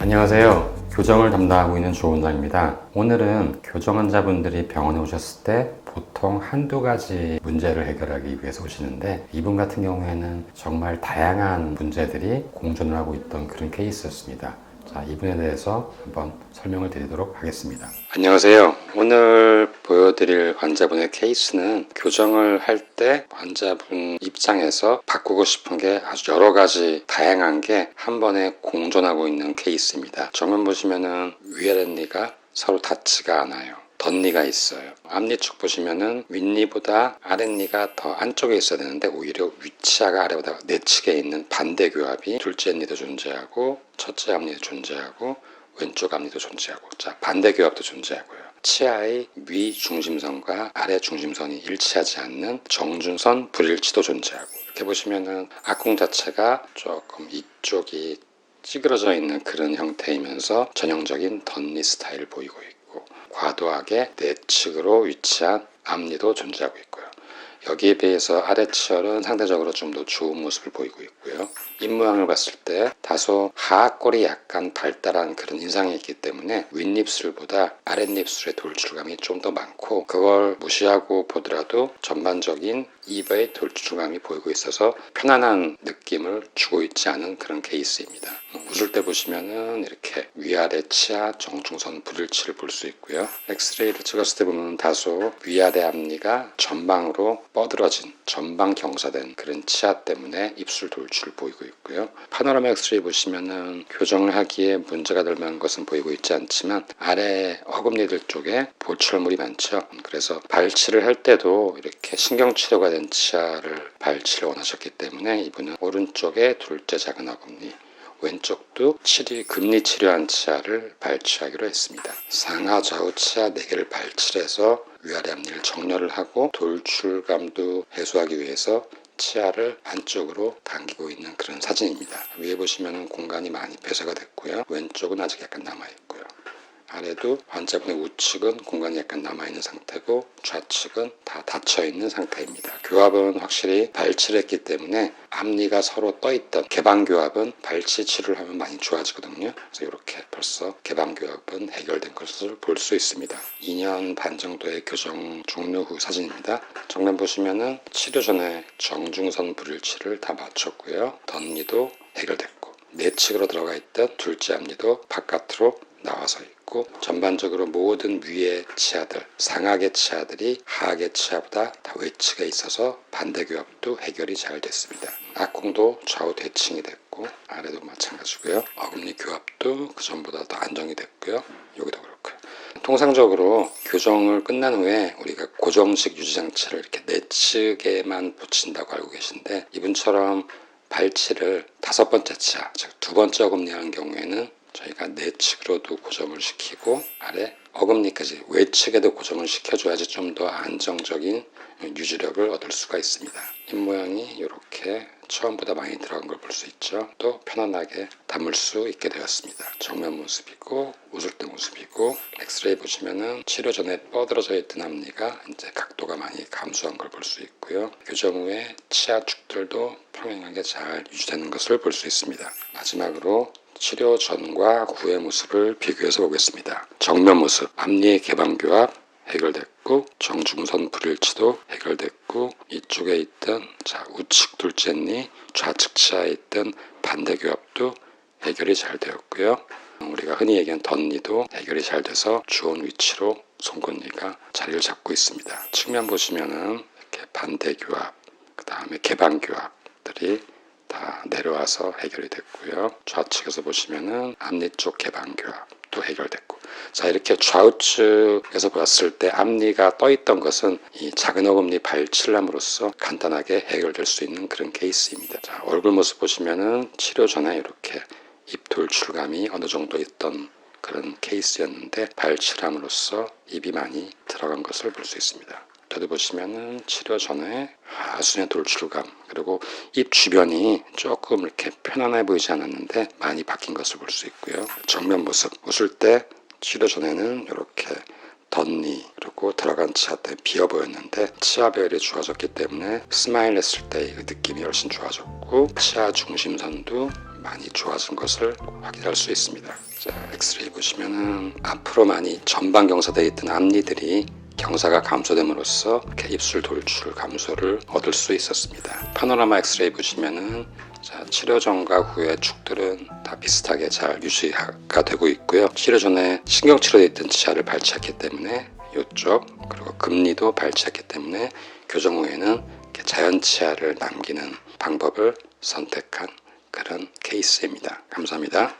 안녕하세요. 교정을 담당하고 있는 조 원장입니다. 오늘은 교정 환자분들이 병원에 오셨을 때 보통 한두 가지 문제를 해결하기 위해서 오시는데 이분 같은 경우에는 정말 다양한 문제들이 공존을 하고 있던 그런 케이스였습니다. 자, 이 분에 대해서 한번 설명을 드리도록 하겠습니다. 안녕하세요. 오늘 보여드릴 환자분의 케이스는 교정을 할 때 환자분 입장에서 바꾸고 싶은 게 아주 여러 가지 다양한 게 한 번에 공존하고 있는 케이스입니다. 정면 보시면은 위아랫니가 서로 닿지가 않아요. 덧니가 있어요. 앞니 쪽 보시면은 윗니보다 아랫니가 더 안쪽에 있어야 되는데 오히려 위치아가 아래보다 내측에 있는 반대 교합이 둘째 니도 존재하고 첫째 앞니도 존재하고 왼쪽 앞니도 존재하고 자 반대 교합도 존재하고요. 치아의 위 중심선과 아래 중심선이 일치하지 않는 정준선 불일치도 존재하고 이렇게 보시면은 악궁 자체가 조금 이쪽이 찌그러져 있는 그런 형태이면서 전형적인 덧니 스타일을 보이고 과도하게 내 측으로 위치한 앞니도 존재하고 있고요. 여기에 비해서 아래치열은 상대적으로 좀 더 좋은 모습을 보이고 있고요. 입모양을 봤을 때 다소 하악골이 약간 발달한 그런 인상이 있기 때문에 윗입술보다 아랫입술의 돌출감이 좀 더 많고 그걸 무시하고 보더라도 전반적인 입의 돌출감이 보이고 있어서 편안한 느낌을 주고 있지 않은 그런 케이스입니다. 웃을 때 보시면은 이렇게 위아래 치아 정중선 불일치를 볼 수 있고요. 엑스레이를 찍었을 때 보면 다소 위아래 앞니가 전방으로 뻗어진 전방 경사된 그런 치아 때문에 입술 돌출을 보이고 있고요. 파노라마 엑스레이 보시면은 교정을 하기에 문제가 될 만한 것은 보이고 있지 않지만 아래 어금니들 쪽에 보철물이 많죠. 그래서 발치를 할 때도 이렇게 신경 치료가 된 치아를 발치를 원하셨기 때문에 이분은 오른쪽에 둘째 작은 어금니 왼쪽도 치리 금리 치료한 치아를 발치하기로 했습니다. 상하 좌우 치아 4개를 발치해서 위아래 앞니를 정렬을 하고 돌출감도 해소하기 위해서 치아를 안쪽으로 당기고 있는 그런 사진입니다. 위에 보시면 공간이 많이 폐쇄가 됐고요. 왼쪽은 아직 약간 남아 있고요. 아래도 환자분의 우측은 공간이 약간 남아있는 상태고 좌측은 다 닫혀있는 상태입니다. 교합은 확실히 발치를 했기 때문에 앞니가 서로 떠있던 개방교합은 발치 치료를 하면 많이 좋아지거든요. 그래서 이렇게 벌써 개방교합은 해결된 것을 볼 수 있습니다. 2년 반 정도의 교정 종료 후 사진입니다. 정면 보시면은 치료 전에 정중선 불일치를 다 마쳤고요. 덧니도 해결됐고 내측으로 들어가 있던 둘째 앞니도 바깥으로 나와서 있고 전반적으로 모든 위의 치아들 상하의 치아들이 하하의 치아보다 다 외측에 있어서 반대 교합도 해결이 잘 됐습니다. 악궁도 좌우 대칭이 됐고 아래도 마찬가지고요. 어금니 교합도 그 전보다 더 안정이 됐고요. 여기도 그렇고요. 통상적으로 교정을 끝난 후에 우리가 고정식 유지 장치를 이렇게 내측에만 붙인다고 알고 계신데 이분처럼 발치를 다섯 번째 치아, 즉 두 번째 어금니 하는 경우에는 저희가 내측으로도 고정을 시키고 아래 어금니까지 외측에도 고정을 시켜줘야지 좀 더 안정적인 유지력을 얻을 수가 있습니다. 입 모양이 이렇게 처음보다 많이 들어간 걸 볼 수 있죠. 또 편안하게 담을 수 있게 되었습니다. 정면 모습이고 웃을 때 모습이고 엑스레이 보시면은 치료 전에 뻗어져 있던 앞니가 이제 각도가 많이 감소한 걸 볼 수 있고요. 교정 후에 치아 축들도 평행하게 잘 유지되는 것을 볼 수 있습니다. 마지막으로 치료 전과 후의 모습을 비교해서 보겠습니다. 정면 모습, 앞니의 개방교합 해결됐고 정중선 불일치도 해결됐고 이쪽에 있던 자 우측 둘째 니 좌측 치아에 있던 반대 교합도 해결이 잘 되었고요. 우리가 흔히 얘기하는 덧니도 해결이 잘 돼서 좋은 위치로 송곳니가 자리를 잡고 있습니다. 측면 보시면은 이렇게 반대 교합, 그 다음에 개방 교합들이 다 내려와서 해결이 됐고요. 좌측에서 보시면은 앞니 쪽 개방 교합도 해결됐고 자 이렇게 좌우측에서 봤을 때 앞니가 떠 있던 것은 이 작은 어금니 발치를 함으로써 간단하게 해결될 수 있는 그런 케이스입니다. 자 얼굴 모습 보시면은 치료 전에 이렇게 입 돌 출감이 어느 정도 있던 그런 케이스였는데 발치를 함으로써 입이 많이 들어간 것을 볼 수 있습니다. 저도 보시면은 치료 전에 하순의 돌출감 그리고 입 주변이 조금 이렇게 편안해 보이지 않았는데 많이 바뀐 것을 볼 수 있고요. 정면 모습 웃을 때 치료 전에는 이렇게 덧니 그리고 들어간 치아 때문에 비어 보였는데 치아 배열이 좋아졌기 때문에 스마일 했을 때의 그 느낌이 훨씬 좋아졌고 치아 중심선도 많이 좋아진 것을 확인할 수 있습니다. 자, 엑스레이 보시면은 앞으로 많이 전방 경사되어 있던 앞니들이 경사가 감소됨으로써 입술 돌출 감소를 얻을 수 있었습니다. 파노라마 엑스레이 보시면은 자, 치료 전과 후의 축들은 다 비슷하게 잘 유지가 되고 있고요. 치료 전에 신경 치료돼 있던 치아를 발치했기 때문에 이쪽 그리고 금리도 발치했기 때문에 교정 후에는 자연 치아를 남기는 방법을 선택한 그런 케이스입니다. 감사합니다.